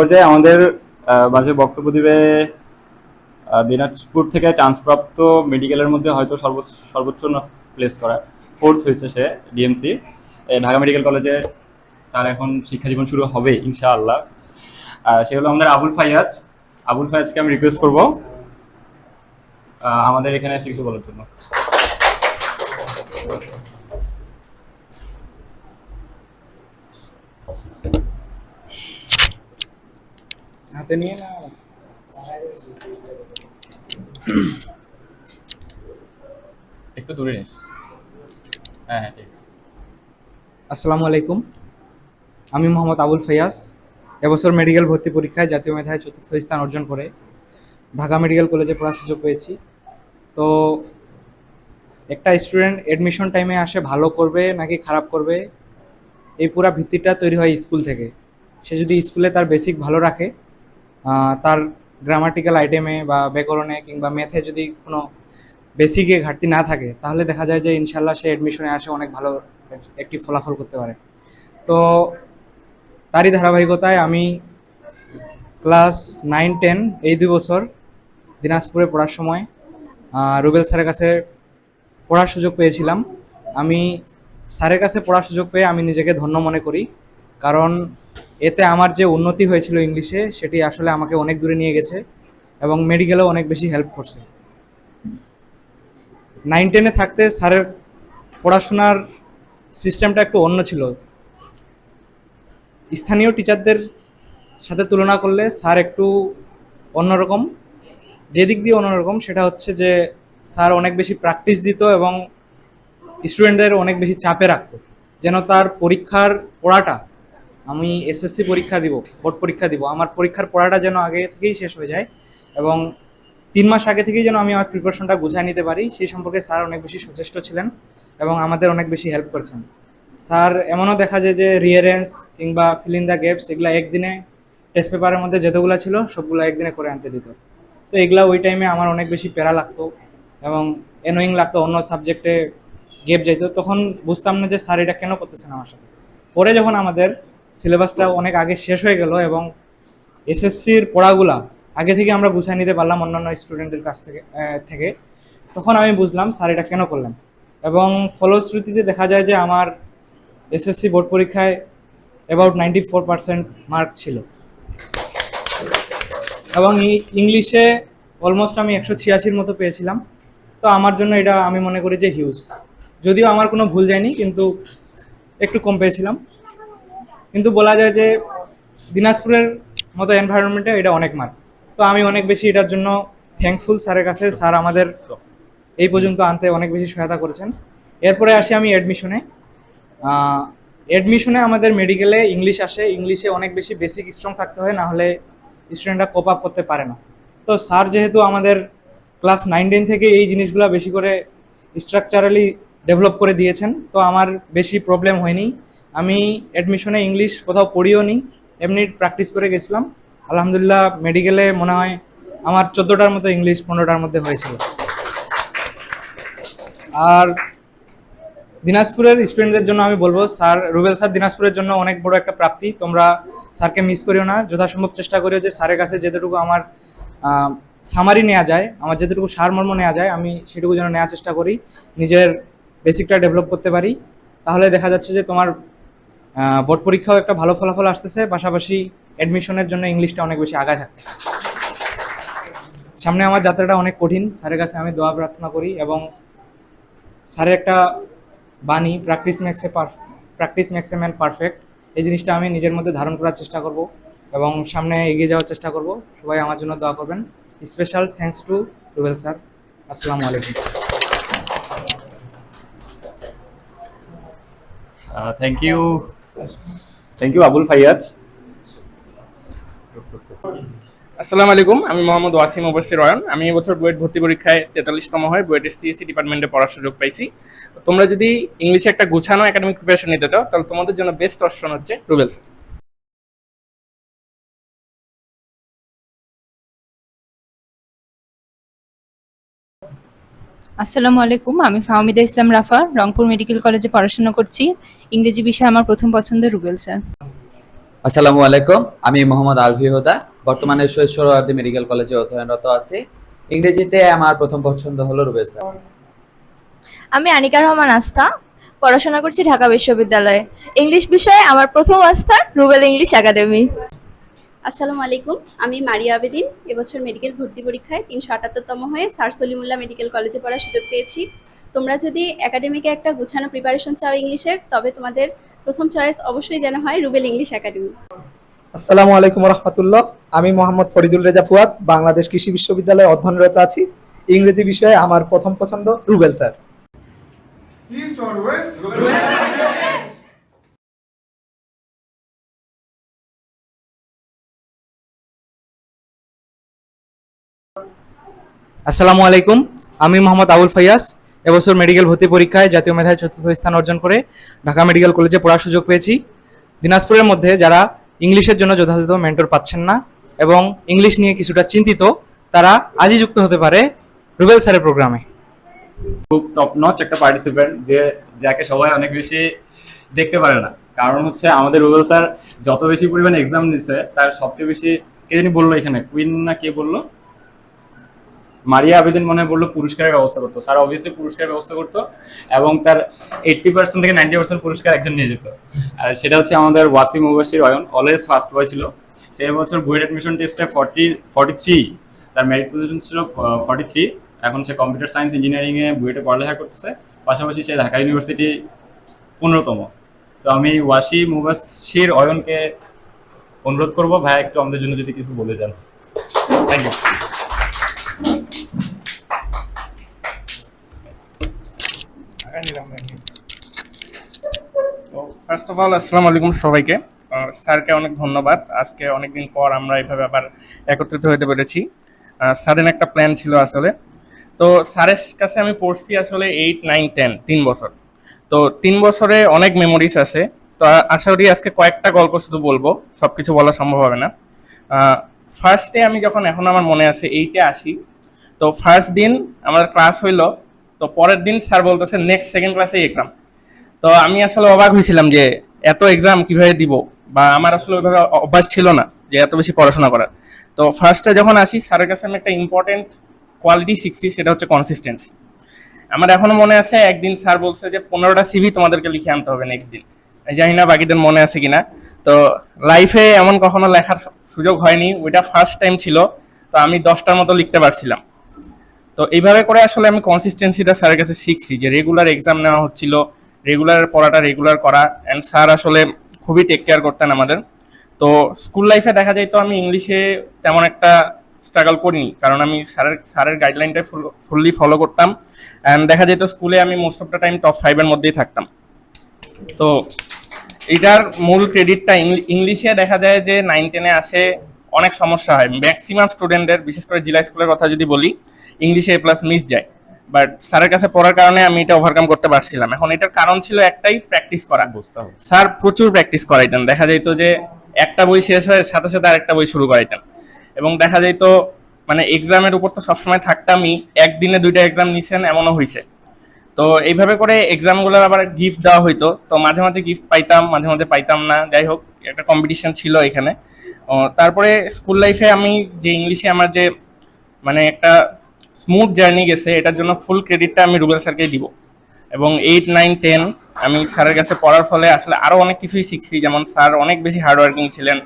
পর্যায়ে আমাদের মাঝে বক্তব্য দিবে দিনাজপুর থেকে চান্সপ্রাপ্ত মেডিকেলের মধ্যে হয়তো সর্বোচ্চ প্লেস করা ফোর্থ হয়েছে সে ডিএমসি ঢাকা মেডিকেল কলেজে তার এখন শিক্ষা জীবন শুরু হবে, ইনশাআল্লাহ। সে হলো আমাদের আবুল ফাইয়াজ। আবুল ফাইয়াজকে আমি রিকোয়েস্ট করব আমাদের এখানে এসে কিছু বলার জন্য। হাতে নিয়ে না? একটু দূরে নিস। হ্যাঁ হ্যাঁ ঠিক। আসসালামু আলাইকুম। আমি মোহাম্মদ আবুল ফাইয়াস এবছর মেডিকেল ভর্তি পরীক্ষায় জাতীয় মেধায় চতুর্থ স্থান অর্জন করে ঢাকা মেডিকেল কলেজে পড়ার সুযোগ পেয়েছি। তো একটা স্টুডেন্ট এডমিশন টাইমে আসে ভালো করবে নাকি খারাপ করবে এই পুরা ভিত্তিটা তৈরি হয় স্কুল থেকে। সে যদি স্কুলে তার বেসিক ভালো রাখে তার গ্রামাটিক্যাল আইটেমে বা ব্যাকরণে কিংবা ম্যাথে যদি কোনো বেসিকে ঘাটতি না থাকে, তাহলে দেখা যায় যে ইনশাল্লাহ সে অ্যাডমিশনে আসে অনেক ভালো একটি ফলাফল করতে পারে। তো তারই ধারাবাহিকতায় আমি ক্লাস নাইন টেন এই দুই বছর দিনাজপুরে পড়ার সময় রুবেল স্যারের কাছে পড়ার সুযোগ পেয়েছিলাম। আমি স্যারের কাছে পড়ার সুযোগ পেয়ে আমি নিজেকে ধন্য মনে করি। কারণ এতে আমার যে উন্নতি হয়েছিল ইংলিশে, সেটি আসলে আমাকে অনেক দূরে নিয়ে গেছে এবং মেডিকেলেও অনেক বেশি হেল্প করছে। নাইন টেনে থাকতে স্যারের পড়াশোনার সিস্টেমটা একটু অন্য ছিল। স্থানীয় টিচারদের সাথে তুলনা করলে স্যার একটু অন্যরকম। যে দিক দিয়ে অন্যরকম, সেটা হচ্ছে যে স্যার অনেক বেশি প্র্যাকটিস দিত এবং স্টুডেন্টদের অনেক বেশি চাপে রাখতো, যেন তার পরীক্ষার পড়াটা আমি এসএসসি পরীক্ষা দিব বোর্ড পরীক্ষা দিব। আমার পরীক্ষার পড়াটা যেন আগে থেকেই শেষ হয়ে যায় এবং তিন মাস আগে থেকেই যেন আমি আমার প্রিপারেশনটা গুছিয়ে নিতে পারি, সেই সম্পর্কে স্যার অনেক বেশি সচেষ্ট ছিলেন এবং আমাদের অনেক বেশি হেল্প করেছেন। স্যার, এমনও দেখা যায় যে রিয়ারেন্স কিংবা ফিল ইন দ্য গ্যাপস এগুলো একদিনে টেস্ট পেপারের মধ্যে যতগুলো ছিল, সবগুলো একদিনে করে আনতে দিত। তো এগুলা ওই টাইমে আমার অনেক বেশি প্যারা লাগতো এবং এনোয়িং লাগতো, অন্য সাবজেক্টে গেপ যাইতো। তখন বুঝতাম না যে স্যার এটা কেন করতেছেন আমার সাথে। পরে যখন আমাদের সিলেবাসটা অনেক আগে শেষ হয়ে গেল এবং এসএসসির পড়াগুলা আগে থেকে আমরা গুছিয়ে নিতে পারলাম অন্যান্য স্টুডেন্টের কাছ থেকে থেকে। তখন আমি বুঝলাম স্যার এটা কেন করলেন? এবং ফলশ্রুতিতে দেখা যায় যে আমার এসএসসি বোর্ড পরীক্ষায় about ninety four percent mark ছিল। এবং ইংলিশে অলমোস্ট আমি একশো ছিয়াশির মতো পেয়েছিলাম। তো আমার জন্য এটা আমি মনে করি যে হিউজ যদিও আমার কোনো ভুল যায়নি, কিন্তু একটু কম পেয়েছিলাম। কিন্তু বলা যায় যে দিনাজপুরের মতো এনভায়রনমেন্টে এটা অনেক মার্ক তো আমি অনেক বেশি এটার জন্য থ্যাঙ্কফুল স্যারের কাছে। স্যার আমাদের এই পর্যন্ত আনতে অনেক বেশি সহায়তা করেছেন। এরপরে আসি আমি অ্যাডমিশনে অ্যাডমিশনে আমাদের মেডিকেলে ইংলিশ আসে। ইংলিশে অনেক বেশি বেসিক স্ট্রং থাকতে হয়, না হলে স্টুডেন্টরা কোপ আপ করতে পারে না। তো স্যার যেহেতু আমাদের ক্লাস নাইন টেন থেকে এই জিনিসগুলো বেশি করে স্ট্রাকচারালি ডেভেলপ করে দিয়েছেন, তো আমার বেশি প্রবলেম হয়নি। আমি অ্যাডমিশনে ইংলিশ কোথাও পড়িও নি, এমনি প্র্যাকটিস করে গেছিলাম। আলহামদুলিল্লাহ মেডিকেলে মনে হয় আমার চোদ্দোটার মতো ইংলিশ পনেরোটার মধ্যে হয়েছিল। আর দিনাজপুরের স্টুডেন্টদের জন্য আমি বলব, স্যার রুবেল স্যার দিনাজপুরের জন্য অনেক বড় একটা প্রাপ্তি। তোমরা স্যারকে মিস করিও না, যথাসম্ভব চেষ্টা করিও যে স্যারের কাছে যেতটুকু আমার সামারি নেওয়া যায়, আমার যেতটুকু সারমর্ম নেওয়া যায়, আমি সেটুকু যেন নেওয়ার চেষ্টা করি, নিজের বেসিকটা ডেভেলপ করতে পারি। তাহলে দেখা যাচ্ছে যে তোমার বোর্ড পরীক্ষাও একটা ভালো ফলাফল আসতেছে, পাশাপাশি অ্যাডমিশনের জন্য ইংলিশটা অনেক বেশি আগায় থাকতেছে। সামনে আমার যাত্রাটা অনেক কঠিন, স্যারের কাছে আমি দোয়া প্রার্থনা করি এবং স্যারের একটা বাণী practice makes practice makes man perfect এই জিনিসটা আমি নিজের মধ্যে ধারণ করার চেষ্টা করব এবং সামনে এগিয়ে যাওয়ার চেষ্টা করব। সবাই আমার জন্য দোয়া করবেন। Special thanks to Rubel sir আসসালামু আলাইকুম। Thank you thank you Abul Faiyaz আসসালামু আলাইকুম, আমি মোহাম্মদ ওয়াসিম ওবাসি রয়ন। আমি এবছর বুয়েট ভর্তি পরীক্ষায় তেতাল্লিশতম হয় বুয়েটের সিএসসি ডিপার্টমেন্টে পড়ার সুযোগ পাইছি। তোমরা যদি ইংলিশে একটা গুছানো একাডেমিক প্রিপারেশন নিতে চাও, তাহলে তোমাদের জন্য বেস্ট অপশন হচ্ছে রুবেল স্যার আসসালামু আলাইকুম আমি ফাহমিদা ইসলাম রাফা রংপুর মেডিকেল কলেজে পড়াশোনা করছি। ইংরেজি বিষয়ে আমার প্রথম পছন্দ রুবেল স্যার। আসসালামু আলাইকুম আমি মোহাম্মদ আলভি হোদা বর্তমানে শৈশবাদী মেডিকেল কলেজে অধ্যয়নরত আছি। ইংরেজিতে আমার প্রথম পছন্দ হলো রুবেল স্যার। আমি আনিকা রহমান আস্থা পড়াশোনা করছি ঢাকা বিশ্ববিদ্যালয়ে। ইংলিশ বিষয়ে আমার প্রথম আস্থা রুবেল ইংলিশ একাডেমি। আসসালামু আলাইকুম। আমি মারিয়া আবেদিন এবছর মেডিকেল ভর্তি পরীক্ষায় তিনশো আটাত্তরতম হয়ে স্যার সলিমুল্লাহ মেডিকেল কলেজে পড়ার সুযোগ পেয়েছি। তোমরা যদি একাডেমিকে একটা গুছানো প্রিপারেশন চাও ইংলিশের তবে তোমাদের প্রথম চয়েস অবশ্যই যেন হয় রুবেল ইংলিশ একাডেমি। আসসালামু আলাইকুম রহমতুল্লাহ। আমি মোহাম্মদ ফরিদুল রেজা ফুয়াদ বাংলাদেশ কৃষি বিশ্ববিদ্যালয়ে অধ্যয়নরত আছি। ইংরেজি বিষয়ে আমার প্রথম পছন্দ রুবেল স্যার। আসসালামু আলাইকুম। আমি মোহাম্মদ আবুল ফাইয়াস এবছর মেডিকেল ভর্তি পরীক্ষায় জাতীয় মেধায় চতুর্থ স্থান অর্জন করে ঢাকা মেডিকেল কলেজে পড়ার সুযোগ পেয়েছি। দিনাজপুরের মধ্যে যারা ইংলিশের জন্য যথাযথ মেন্টর পাচ্ছেন না এবং ইংলিশ নিয়ে কিছুটা চিন্তিত, তারা আজই যুক্ত হতে পারে রুবেল স্যারের প্রোগ্রামে। খুব টপ নচ একটা পার্টিসিপেন্ট যে, যাকে সবাই অনেক বেশি দেখতে পারে না। কারণ হচ্ছে আমাদের রুবেল স্যার যত বেশি পরিমাণ এক্সাম নিছে, তার সবচেয়ে বেশি কে জানি বলল এখানে কুইন না কে বলল? মারিয়া আবেদিন মনে বলল পুরস্কারের ব্যবস্থা করতো। স্যার অবভিয়াসলি পুরস্কারের ব্যবস্থা করতো এবং তার এইট্টি পার্সেন্ট থেকে নাইনটি পার্সেন্ট পুরস্কার একজন নিয়ে যেত। আর সেটা হচ্ছে আমাদের Wasim Mubasir Ayon always first boy ছিল। সেই বছর বুয়েট অ্যাডমিশন টেস্টে ফর্টি ফর্টি থ্রি তার মেরিট পজিশন ছিল ফর্টি থ্রি এখন সে কম্পিউটার সায়েন্স ইঞ্জিনিয়ারিংয়ে বুয়েটে পড়ালেখা করতেছে। পাশাপাশি সে ঢাকা ইউনিভার্সিটি পনেরোতম। তো আমি ওয়াসি মুবাসির অয়নকে অনুরোধ করব, ভাই, একটু আমাদের জন্য যদি কিছু বলে যান। থ্যাংক ইউ তো ফার্স্ট অফ অল আসসালামু আলাইকুম সবাইকে। স্যারকে অনেক ধন্যবাদ। আজকে অনেকদিন পর আমরা এইভাবে আবার একত্রিত হতে পেরেছি। স্যারের একটা প্ল্যান ছিল আসলে। তো স্যারের কাছে আমি পড়ছি আসলে এইট নাইন টেন তিন বছর। তো তিন বছরে অনেক মেমোরিজ আছে। তো আশা করি আজকে কয়েকটা গল্প শুধু বলব। সব কিছু বলা সম্ভব হবে না। ফার্স্টে আমি যখন, এখন আমার মনে আছে এইটে আসি। তো ফার্স্ট দিন আমার ক্লাস হইল। তো পরের দিন স্যার বলতেছে নেক্সট সেকেন্ড ক্লাসে এক্সাম তো আমি আসলে অবাক হয়েছিলাম যে এত এক্সাম কীভাবে দিব? বা আমার আসলে ওইভাবে অভ্যাস ছিল না যে এত বেশি পড়াশোনা করার। তো ফার্স্টে যখন আসি, স্যারের কাছে আমি একটা ইম্পর্টেন্ট কোয়ালিটি শিখছি, সেটা হচ্ছে কনসিস্টেন্সি আমার এখনও মনে আছে, একদিন স্যার বলছে যে, পনেরোটা সিভি তোমাদেরকে লিখে আনতে হবে নেক্সট দিন। জানি না বাকিদের মনে আছে কিনা। তো লাইফে এমন কখনো লেখার সুযোগ হয়নি, ওইটা ফার্স্ট টাইম ছিল। তো আমি দশটার মতো লিখতে পারছিলাম। তো এইভাবে করে আসলে আমি কনসিস্টেন্সিটা স্যারের কাছে শিখছি, যে রেগুলার এক্সাম নেওয়া হচ্ছিল রেগুলার পড়াটা রেগুলার করা অ্যান্ড স্যার আসলে খুবই টেক কেয়ার করতেন আমাদের। তো স্কুল লাইফে দেখা যায় তো আমি ইংলিশে তেমন একটা স্ট্রাগল করিনি, কারণ আমি স্যারের স্যারের গাইডলাইনটাই ফুললি ফলো করতাম অ্যান্ড দেখা যেত স্কুলে আমি most of the time top ফাইভের মধ্যেই থাকতাম। তো এটার মূল ক্রেডিটটা ইংলিশে দেখা যায় যে নাইন টেনে আসে অনেক সমস্যা হয়। ম্যাক্সিমাম স্টুডেন্টের বিশেষ করে জিলা স্কুলের কথা যদি বলি ইংলিশে এ প্লাস মিস যায়। বাট স্যারের কাছে পড়ার কারণে আমি এটা ওভারকাম করতে পারছিলাম। এখন এটার কারণ ছিল একটাই প্র্যাকটিস করা। বুঝতে হবে। স্যার প্রচুর প্র্যাকটিস করাইতেন। দেখা যেত যে একটা বই শেষ হয়ে সাথে সাথে আরেকটা বই শুরু করাইতেন। এবং দেখা যেত মানে এক্সামের উপর তো সবসময় থাকতামই একদিনে দুইটা এক্সাম নিছেন এমনও হয়েছে তো এইভাবে করে এক্সামগুলোর আবার গিফট দেওয়া হইতো। তো মাঝে মাঝে গিফট পাইতাম মাঝে মাঝে পাইতাম না। যাই হোক একটা কম্পিটিশন ছিল এখানে। তারপরে স্কুল লাইফে আমি যে ইংলিশে আমার যে মানে একটা স্মুথ জার্নি গেছে, এটার জন্য ফুল ক্রেডিটটা আমি রুবেল স্যারকেই দিব। এবং এইট নাইন টেন আমি স্যারের কাছে পড়ার ফলে আসলে আরও অনেক কিছুই শিখছি। যেমন স্যার অনেক বেশি হার্ডওয়ার্কিং ছিলেন।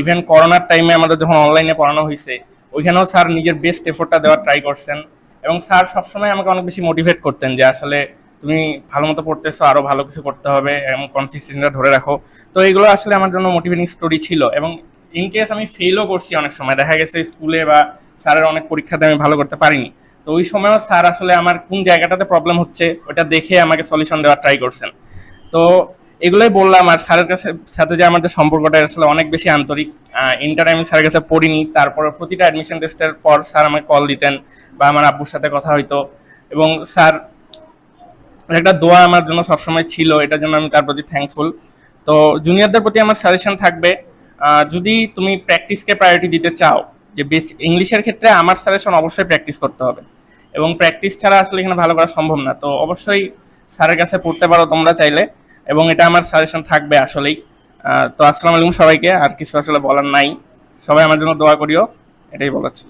ইভেন করোনার টাইমে আমাদের যখন অনলাইনে পড়ানো হয়েছে, ওইখানেও স্যার নিজের বেস্ট এফোর্টটা দেওয়ার ট্রাই করছেন। এবং স্যার সবসময় আমাকে অনেক বেশি মোটিভেট করতেন যে আসলে তুমি ভালো মতো পড়তেছো আরও ভালো কিছু করতে হবে, এবং কনসিস্টেন্সিটা ধরে রাখো। তো এগুলো আসলে আমার জন্য মোটিভেটিং স্টোরি ছিল। এবং ইন কেস আমি ফেলও করছি অনেক সময়, দেখা গেছে স্কুলে বা স্যারের অনেক পরীক্ষাতে আমি ভালো করতে পারিনি। তো ওই সময়ও স্যার আসলে আমার কোন জায়গাটাতে প্রবলেম হচ্ছে, ওটা দেখে আমাকে সলিউশন দেওয়ার ট্রাই করছেন। তো এগুলোই বললাম আর স্যারের কাছে, সাথে যে আমাদের সম্পর্কটা আসলে অনেক বেশি আন্তরিক ইন্টার আমি স্যারের কাছে পড়িনি, তারপর প্রতিটা অ্যাডমিশন টেস্টের পর স্যার আমাকে কল দিতেন বা আমার আব্বুর সাথে কথা হইতো। এবং স্যার একটা দোয়া আমার জন্য সবসময় ছিল, এটার জন্য আমি তার প্রতি থ্যাঙ্কফুল তো জুনিয়রদের প্রতি আমার সাজেশন থাকবে যদি তুমি প্র্যাকটিসকে প্রায়োরিটি দিতে চাও যে বেশ ইংলিশের ক্ষেত্রে আমার সাজেশন অবশ্যই প্র্যাকটিস করতে হবে। এবং প্র্যাকটিস ছাড়া আসলে এখানে ভালো করা সম্ভব না। তো অবশ্যই স্যারের কাছে পড়তে পারো তোমরা চাইলে। এবং এটা আমার সাজেশন থাকবে আসলেই। তো আসসালামু আলাইকুম সবাইকে। আর কিছু আসলে বলার নাই। সবাই আমার জন্য দোয়া করিও। এটাই বলাচ্ছি